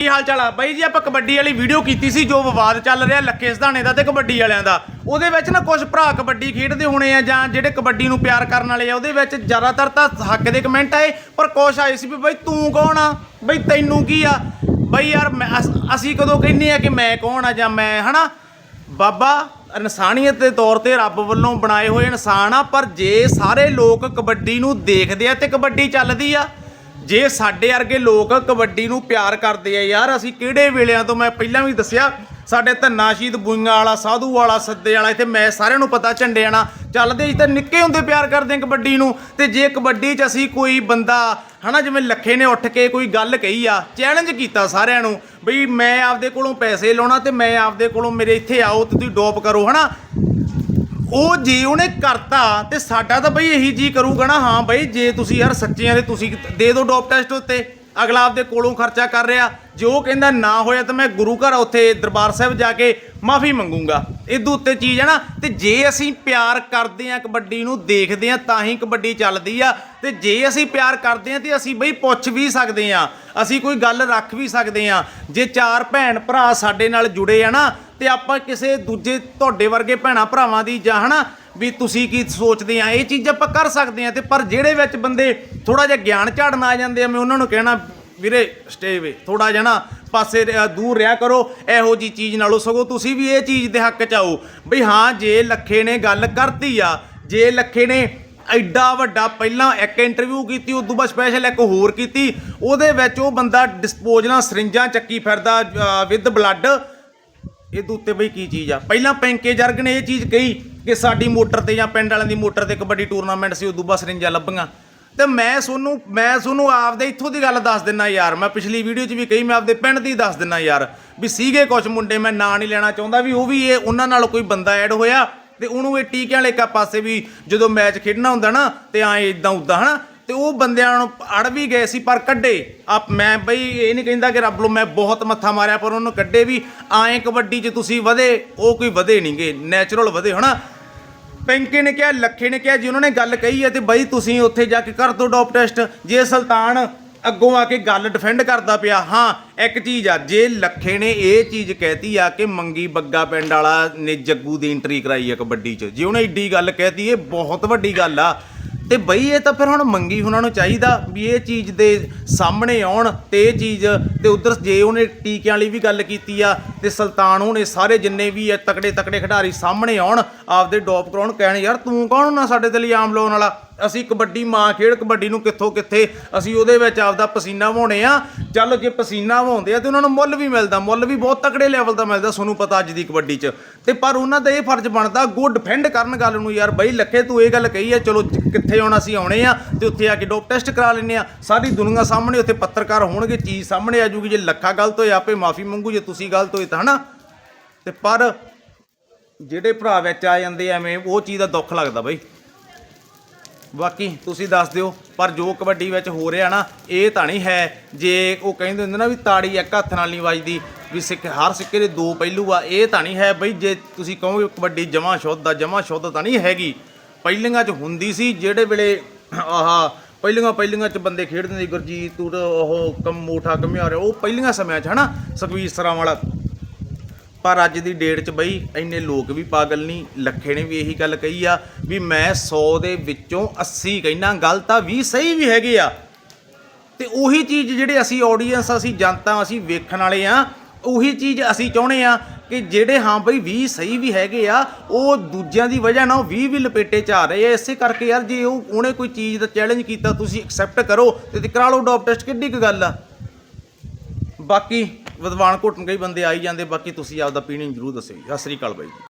ਕੀ ਹਾਲ ਚਾਲ ਆ? ਬਾਈ ਜੀ, ਆਪਾਂ ਕਬੱਡੀ ਵਾਲੀ ਵੀਡੀਓ ਕੀਤੀ ਸੀ ਜੋ ਵਿਵਾਦ ਚੱਲ ਰਿਹਾ ਲੱਖੇ ਸਧਾਣੇ ਦਾ ਤੇ ਕਬੱਡੀ ਵਾਲਿਆਂ ਦਾ। ਉਹਦੇ ਵਿੱਚ ਨਾ ਕੁਝ ਭਰਾ ਕਬੱਡੀ ਖੇਡਦੇ ਹੋਣੇ ਆ ਜਾਂ ਜਿਹੜੇ ਕਬੱਡੀ ਨੂੰ ਪਿਆਰ ਕਰਨ ਵਾਲੇ ਆ, ਉਹਦੇ ਵਿੱਚ ਜ਼ਿਆਦਾਤਰ ਤਾਂ ਹੱਕ ਦੇ ਕਮੈਂਟ ਆਏ, ਪਰ ਕੁਛ ਆਏ ਸੀ ਵੀ ਬਾਈ ਤੂੰ ਕੌਣ ਆ? ਬਈ ਤੈਨੂੰ ਕੀ ਆ? ਬਈ ਯਾਰ, ਮੈਂ- ਅਸ- ਅਸੀਂ ਕਦੋਂ ਕਹਿੰਨੇ ਆ ਕਿ ਮੈਂ ਕੌਣ ਆ ਜਾਂ ਮੈਂ, ਹਨਾ? ਬਾਬਾ, ਇਨਸਾਨੀਅਤ ਦੇ ਤੌਰ ਤੇ ਰੱਬ ਵੱਲੋਂ ਬਣਾਏ ਹੋਏ ਇਨਸਾਨ ਆ, ਪਰ ਜੇ ਸਾਰੇ ਲੋਕ ਕਬੱਡੀ ਨੂੰ ਦੇਖਦੇ ਆ ਤੇ ਕਬੱਡੀ ਚੱਲਦੀ ਆ ਜੇ ਸਾਡੇ ਵਰਗੇ ਲੋਕ ਕਬੱਡੀ ਨੂੰ ਪਿਆਰ ਕਰਦੇ ਆ ਯਾਰ, ਅਸੀਂ ਕਿਹੜੇ ਵੇਲਿਆਂ ਤੋਂ, ਮੈਂ ਪਹਿਲਾਂ ਵੀ ਦੱਸਿਆ, ਸਾਡੇ ਧੰਨਾ ਸ਼ਹੀਦ ਬੂਈਆਂ ਵਾਲਾ, ਸਾਧੂ ਵਾਲਾ, ਸੱਦੇ ਵਾਲਾ, ਇੱਥੇ ਮੈਂ ਸਾਰਿਆਂ ਨੂੰ ਪਤਾ ਝੰਡੇ ਆਣਾ ਚੱਲਦੇ ਅਸੀਂ ਤਾਂ ਨਿੱਕੇ ਹੁੰਦੇ ਪਿਆਰ ਕਰਦੇ ਆ ਕਬੱਡੀ ਨੂੰ। ਤੇ ਜੇ ਕਬੱਡੀ 'ਚ ਅਸੀਂ ਕੋਈ ਬੰਦਾ, ਹਨਾ, ਜਿਵੇਂ ਲੱਖੇ ਨੇ ਉੱਠ ਕੇ ਕੋਈ ਗੱਲ ਕਹੀ ਆ ਚੈਲੰਜ ਕੀਤਾ ਸਾਰਿਆਂ ਨੂੰ, ਬਈ ਮੈਂ ਆਪਦੇ ਕੋਲੋਂ ਪੈਸੇ ਲਾਉਣਾ ਤੇ ਮੈਂ ਆਪਦੇ ਕੋਲੋਂ ਮੇਰੇ ਇੱਥੇ ਆਓ ਤੇ ਤੁਸੀਂ ਡੋਪ ਕਰੋ, ਹਨਾ। ਉਹ ਜੇ ਉਹਨੇ ਕਰਤਾ ਤੇ ਸਾਡਾ ਤਾਂ ਬਈ ਇਹੀ ਜੀ ਕਰੂਗਾ ਨਾ, ਹਾਂ ਬਈ ਜੇ ਤੁਸੀਂ ਯਾਰ ਸੱਚੇ ਆ ਦੇ ਤੁਸੀਂ ਦੇ ਦਿਓ ਡੋਪ ਟੈਸਟ ਉੱਤੇ, ਅਗਲਾ ਆਪਦੇ ਕੋਲੋਂ ਖਰਚਾ ਕਰ ਰਿਹਾ। ਜੇ ਉਹ ਕਹਿੰਦਾ ਨਾ ਹੋਇਆ ਤਾਂ ਮੈਂ ਗੁਰੂ ਘਰ ਉੱਥੇ ਦਰਬਾਰ ਸਾਹਿਬ ਜਾ ਕੇ ਮਾਫੀ ਮੰਗੂੰਗਾ। ਇਹਦੇ ਉੱਤੇ ਚੀਜ਼ ਹੈ ਨਾ, ਤੇ ਜੇ ਅਸੀਂ ਪਿਆਰ ਕਰਦੇ ਆ ਕਬੱਡੀ ਨੂੰ, ਦੇਖਦੇ ਆ ਤਾਂ ਹੀ ਕਬੱਡੀ ਚੱਲਦੀ ਆ। ਤੇ ਜੇ ਅਸੀਂ ਪਿਆਰ ਕਰਦੇ ਆ ਤੇ ਅਸੀਂ ਬਈ ਪੁੱਛ ਵੀ ਸਕਦੇ ਆ ਅਸੀਂ ਕੋਈ ਗੱਲ ਰੱਖ ਵੀ ਸਕਦੇ ਆ ਜੇ ਚਾਰ ਭੈਣ ਭਰਾ ਸਾਡੇ ਨਾਲ ਜੁੜੇ ਆ ਨਾ ਤੇ ਆਪਾਂ ਕਿਸੇ ਦੂਜੇ ਤੁਹਾਡੇ ਵਰਗੇ ਭੈਣਾ ਭਰਾਵਾਂ ਦੀ ਜਾਂ ਹਨਾ ਵੀ ਤੁਸੀਂ ਕੀ ਸੋਚਦੇ ਆ, ਇਹ ਚੀਜ਼ ਆਪਾਂ ਕਰ ਸਕਦੇ ਆ ਤੇ ਪਰ ਜਿਹੜੇ ਵਿੱਚ ਬੰਦੇ ਥੋੜਾ ਜਿਹਾ ਗਿਆਨ ਝਾੜਨ ਆ ਜਾਂਦੇ ਆ, ਮੈਂ ਉਹਨਾਂ ਨੂੰ ਕਹਿਣਾ ਵੀਰੇ ਸਟੇ ਵੇ ਥੋੜਾ ਜਿਹਾ ਨਾ ਪਾਸੇ ਦੂਰ ਰਿਹਾ ਕਰੋ, ਇਹੋ ਜੀ ਚੀਜ਼ ਨਾਲੋਂ ਸਗੋਂ ਤੁਸੀਂ ਵੀ ਇਹ ਚੀਜ਼ ਦੇ ਹੱਕ ਚ ਆਓ ਬਈ ਹਾਂ, ਜੇ ਲੱਖੇ ਨੇ ਗੱਲ ਕਰਤੀ ਆ, ਜੇ ਲੱਖੇ ਨੇ ਐਡਾ ਵੱਡਾ ਪਹਿਲਾਂ ਇੱਕ ਇੰਟਰਵਿਊ ਕੀਤੀ, ਉਦੋਂ ਬਾਅਦ ਸਪੈਸ਼ਲ ਇੱਕ ਹੋਰ ਕੀਤੀ, ਉਹਦੇ ਵਿੱਚ ਉਹ ਬੰਦਾ ਡਿਸਪੋਜ਼ਲਾਂ ਸਰਿੰਜਾਂ ਚੱਕੀ ਫਿਰਦਾ ਵਿਦ ਬਲੱਡ ਇਹਦੇ ਉੱਤੇ ਬਈ ਕੀ ਚੀਜ਼ ਆ? ਪਹਿਲਾਂ ਪੈਂਕੇ ਜਰਗ ਨੇ ਇਹ ਚੀਜ਼ ਕਹੀ ਕਿ ਸਾਡੀ ਮੋਟਰ ਤੇ ਜਾਂ ਪਿੰਡ ਵਾਲਿਆਂ ਦੀ ਮੋਟਰ ਤੇ ਕਬੱਡੀ ਟੂਰਨਾਮੈਂਟ ਸੀ, ਉਦੋਂ ਬਾਅਦ ਸਰਿੰਜਾਂ ਲੱਭੀਆਂ। ਤੇ ਮੈਂ ਤੁਹਾਨੂੰ ਮੈਂ ਤੁਹਾਨੂੰ ਆਪਦੇ ਇੱਥੋਂ ਦੀ ਗੱਲ ਦੱਸ ਦਿੰਨਾ ਯਾਰ। ਮੈਂ ਪਿਛਲੀ ਵੀਡੀਓ 'ਚ ਵੀ ਕਹੀ, ਮੈਂ ਆਪਦੇ ਪਿੰਡ ਦੀ ਦੱਸ ਦਿੰਨਾ ਯਾਰ ਵੀ ਸੀਗੇ ਕੁਝ ਮੁੰਡੇ, ਮੈਂ ਨਾਂ ਨਹੀਂ ਲੈਣਾ ਚਾਹੁੰਦਾ ਵੀ ਉਹ ਵੀ ਇਹ ਉਹਨਾਂ ਨਾਲ ਕੋਈ ਬੰਦਾ ਐਡ ਹੋਇਆ ਤੇ ਉਹਨੂੰ ਇਹ ਟੀਕਿਆਂ ਵਾਲੇ ਕਾ ਪਾਸੇ ਵੀ ਜਦੋਂ ਮੈਚ ਖੇਡਣਾ ਹੁੰਦਾ ਨਾ ਤੇ ਐ ਇਦਾਂ ਉਦਾਂ ਹਨਾ? ਤੇ ਉਹ ਬੰਦਿਆਂ ਨੂੰ ਅੜ ਵੀ ਗਏ ਸੀ, ਪਰ ਕੱਢੇ। ਆਪ ਮੈਂ ਬਈ ਇਹ ਨਹੀਂ ਕਹਿੰਦਾ ਕਿ ਰੱਬ ਨੂੰ ਮੈਂ ਬਹੁਤ ਮੱਥਾ ਮਾਰਿਆ, ਪਰ ਉਹਨੂੰ ਕੱਢੇ ਵੀ। ਆਏ ਕਬੱਡੀ 'ਚ ਤੁਸੀਂ ਵਧੇ, ਉਹ ਕੋਈ ਵਧੇ ਨਹੀਂਗੇ ਨੈਚੁਰਲ ਵਧੇ, ਹਨਾ? ਪੈਂਕੇ ਨੇ ਕਿਹਾ, ਲੱਖੇ ਨੇ ਕਿਹਾ, ਜੀ ਉਹਨਾਂ ਨੇ ਗੱਲ ਕਹੀ ਹੈ ਤੇ ਬਈ ਤੁਸੀਂ ਉੱਥੇ ਜਾ ਕੇ ਕਰ ਦੋ ਡੋਪ ਟੈਸਟ। ਜੇ ਸੁਲਤਾਨ ਅੱਗੋਂ ਆ ਕੇ ਗੱਲ ਡਿਫੈਂਡ ਕਰਦਾ ਪਿਆ, ਹਾਂ, ਇੱਕ ਚੀਜ਼ ਆ, ਜੇ ਲੱਖੇ ਨੇ ਇਹ ਚੀਜ਼ ਕਹਿਤੀ ਆ ਕਿ ਮੰਗੀ ਬੱਗਾ ਪਿੰਡ ਵਾਲਾ ਨੇ ਜੱਗੂ ਦੀ ਐਂਟਰੀ ਕਰਾਈ ਆ ਕਬੱਡੀ 'ਚ। ਜੇ ਉਹਨੇ ਏਡੀ ਗੱਲ ਕਹਿਤੀ, ਇਹ ਬਹੁਤ ਵੱਡੀ ਗੱਲ ਆ। ਤੇ ਬਈ ਇਹ ਤਾਂ ਫਿਰ ਹੁਣ ਮੰਗੀ ਉਹਨਾਂ ਨੂੰ ਚਾਹੀਦਾ ਵੀ ਇਹ ਚੀਜ਼ ਦੇ ਸਾਹਮਣੇ ਆਉਣ ਤੇ ਇਹ ਚੀਜ਼, ਤੇ ਉਧਰ ਜੇ ਉਹਨੇ ਟੀਕਿਆਂ ਵਾਲੀ ਵੀ ਗੱਲ ਕੀਤੀ ਆ, ਤੇ ਸੁਲਤਾਨ ਉਹਨੇ ਸਾਰੇ ਜਿੰਨੇ ਵੀ ਆ ਤਕੜੇ ਤਕੜੇ ਖਿਡਾਰੀ ਸਾਹਮਣੇ ਆਉਣ, ਆਪਦੇ ਡੋਪ ਕਰਾਉਣ, ਕਹਿਣ, ਯਾਰ ਤੂੰ ਕੌਣ ਨਾ ਸਾਡੇ ਤੇ ਇਲਜ਼ਾਮ ਲਾਉਣ ਵਾਲਾ? ਅਸੀਂ ਕਬੱਡੀ ਮਾਂ ਖੇਡ, ਕਬੱਡੀ ਨੂੰ ਕਿੱਥੋਂ ਕਿੱਥੇ ਅਸੀਂ ਉਹਦੇ ਵਿੱਚ ਆਪਦਾ ਪਸੀਨਾ ਵਹਾਉਣੇ ਆ। ਚੱਲ ਜੇ ਪਸੀਨਾ ਵਹਾਉਂਦੇ ਆ ਤੇ ਉਹਨਾਂ ਨੂੰ ਮੁੱਲ ਵੀ ਮਿਲਦਾ, ਮੁੱਲ ਵੀ ਬਹੁਤ ਤਕੜੇ ਲੈਵਲ ਦਾ ਮਿਲਦਾ ਤੁਹਾਨੂੰ ਪਤਾ ਅੱਜ ਦੀ ਕਬੱਡੀ 'ਚ। ਤੇ ਪਰ ਉਹਨਾਂ ਦਾ ਇਹ ਫਰਜ਼ ਬਣਦਾ ਗੋ ਡਿਫੈਂਡ ਕਰਨ ਗੱਲ ਨੂੰ ਯਾਰ ਬਈ, ਲੱਖੇ ਤੂੰ ਇਹ ਗੱਲ ਕਹੀ ਆ, ਚਲੋ ਕਿੱਥੇ ਆਉਣਾ ਅਸੀਂ ਆਉਣੇ ਆ ਤੇ ਉੱਥੇ ਆ ਕੇ ਡੋਪ ਟੈਸਟ ਕਰਾ ਲੈਨੇ ਆ। ਸਾਰੀ ਦੁਨੀਆ ਸਾਹਮਣੇ, ਉੱਥੇ ਪੱਤਰਕਾਰ ਹੋਣਗੇ, ਚੀਜ਼ ਸਾਹਮਣੇ ਆ ਜੂਗੀ, ਜੇ ਲੱਖਾ ਗਲਤ ਹੋਇਆ ਆਪੇ ਮਾਫੀ ਮੰਗੂ, ਜੇ ਤੁਸੀਂ ਗਲਤ ਹੋਏ ਤਾਂ ਹਨਾ? ਤੇ ਪਰ ਜਿਹੜੇ ਭਰਾ ਵਿੱਚ ਆ ਜਾਂਦੇ ਐਵੇਂ, ਉਹ ਚੀਜ਼ ਦਾ ਦੁੱਖ ਲੱਗਦਾ ਬਈ। ਬਾਕੀ ਤੁਸੀਂ ਦੱਸ ਦਿਓ, ਪਰ ਜੋ ਕਬੱਡੀ ਵਿੱਚ ਹੋ ਰਿਹਾ ਨਾ, ਇਹ ਤਾਂ ਨਹੀਂ ਹੈ। ਜੇ ਉਹ ਕਹਿੰਦੇ ਹੁੰਦੇ ਨਾ ਵੀ ਤਾੜੀ ਇੱਕ ਹੱਥ ਨਾਲ ਨਹੀਂ ਵੱਜਦੀ, ਵੀ ਸਿੱਕ ਹਰ ਸਿੱਕੇ ਦੇ ਦੋ ਪਹਿਲੂ ਆ, ਇਹ ਤਾਂ ਨਹੀਂ ਹੈ। ਬਈ ਜੇ ਤੁਸੀਂ ਕਹੋਗੇ ਕਬੱਡੀ ਜਮਾ ਸ਼ੁੱਧ ਆ, ਜਮਾ ਸ਼ੁੱਧ ਤਾਂ ਨਹੀਂ ਹੈਗੀ। ਪਹਿਲੀਆਂ 'ਚ ਹੁੰਦੀ ਸੀ, ਜਿਹੜੇ ਵੇਲੇ ਆਹਾ ਪਹਿਲੀਆਂ ਪਹਿਲੀਆਂ 'ਚ ਬੰਦੇ ਖੇਡਦੇ ਸੀ, ਗੁਰਜੀਤ ਤੂੰ ਉਹ ਕਮ ਮੋਠਾ ਕਮਿਆਰ ਉਹ ਪਹਿਲੀਆਂ ਸਮਿਆਂ 'ਚ ਹਨਾ ਸੁਖਵੀਰ ਸਰਾਂ ਵਾਲਾ ਪਰ ਅੱਜ ਦੀ ਡੇਟ 'ਚ ਬਈ ਇੰਨੇ ਲੋਕ ਵੀ ਪਾਗਲ ਨਹੀਂ, ਲੱਖੇ ਨੇ ਵੀ ਇਹੀ ਗੱਲ ਕਹੀ ਆ ਵੀ ਮੈਂ 100 ਦੇ ਵਿੱਚੋਂ 80 ਕਹਿਣਾ ਗਲਤ ਆ 20 ਸਹੀ ਵੀ ਹੈਗੇ ਆ। ਤੇ ਉਹੀ ਚੀਜ਼ ਜਿਹੜੇ ਅਸੀਂ ਆਡੀਅנס ਅਸੀਂ ਜਨਤਾ, ਅਸੀਂ ਵੇਖਣ ਵਾਲੇ ਆ, ਉਹੀ ਚੀਜ਼ ਅਸੀਂ ਚਾਹੁੰਦੇ ਆ ਕਿ ਜਿਹੜੇ ਹਾਂ ਬਈ 20 ਸਹੀ ਵੀ ਹੈਗੇ ਆ, ਉਹ ਦੂਜਿਆਂ ਦੀ ਵਜ੍ਹਾ ਨਾਲ ਉਹ 20 ਵੀ ਲਪੇਟੇ ਚ ਆ ਰਹੇ ਆ, ਇਸੇ ਕਰਕੇ ਯਾਰ ਜੇ ਉਹ, ਉਹਨੇ ਕੋਈ ਚੀਜ਼ ਦਾ ਚੈਲੰਜ ਕੀਤਾ, ਤੁਸੀਂ ਐਕਸੈਪਟ ਕਰੋ ਤੇ ਕਰਾ ਲਓ ਡੋਪ ਟੈਸਟ ਕਿੱਡੀ ਕੁ ਗੱਲ ਆ। ਬਾਕੀ ਵਿਦਵਾਨ ਘੁੱਟਣ ਕਈ ਬੰਦੇ ਆਈ ਜਾਂਦੇ, ਬਾਕੀ ਤੁਸੀਂ ਆਪਦਾ ਪੀਣੀ ਜ਼ਰੂਰ ਦੱਸਿਓ ਜੀ। ਸਤਿ ਸ੍ਰੀ ਅਕਾਲ ਬਾਈ ਜੀ